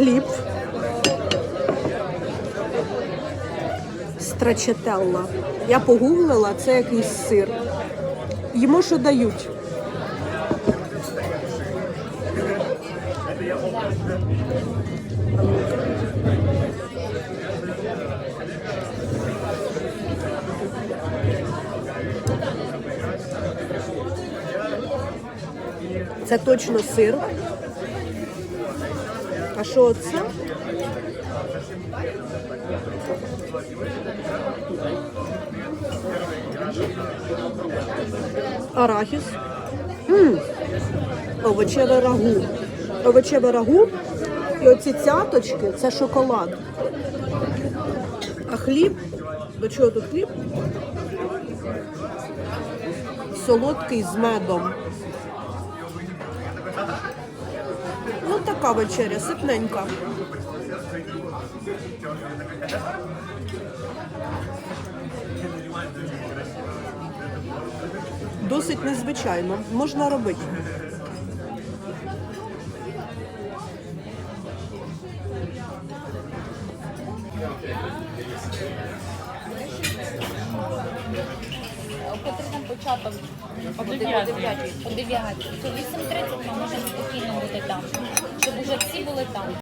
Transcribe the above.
хліб. Страчетелла. Я погуглила, це якийсь сир. Йому що дають? Це точно сир. А що це? Арахіс. Овочеве рагу. Овочеве рагу. І оці цяточки це шоколад. А хліб. До чого тут хліб? Солодкий з медом. Така вечеря, ситненька. Досить незвичайно. Можна робити. Потрібен початок о 9. О 9. То 8.30 ми можемо கொல்கத்தா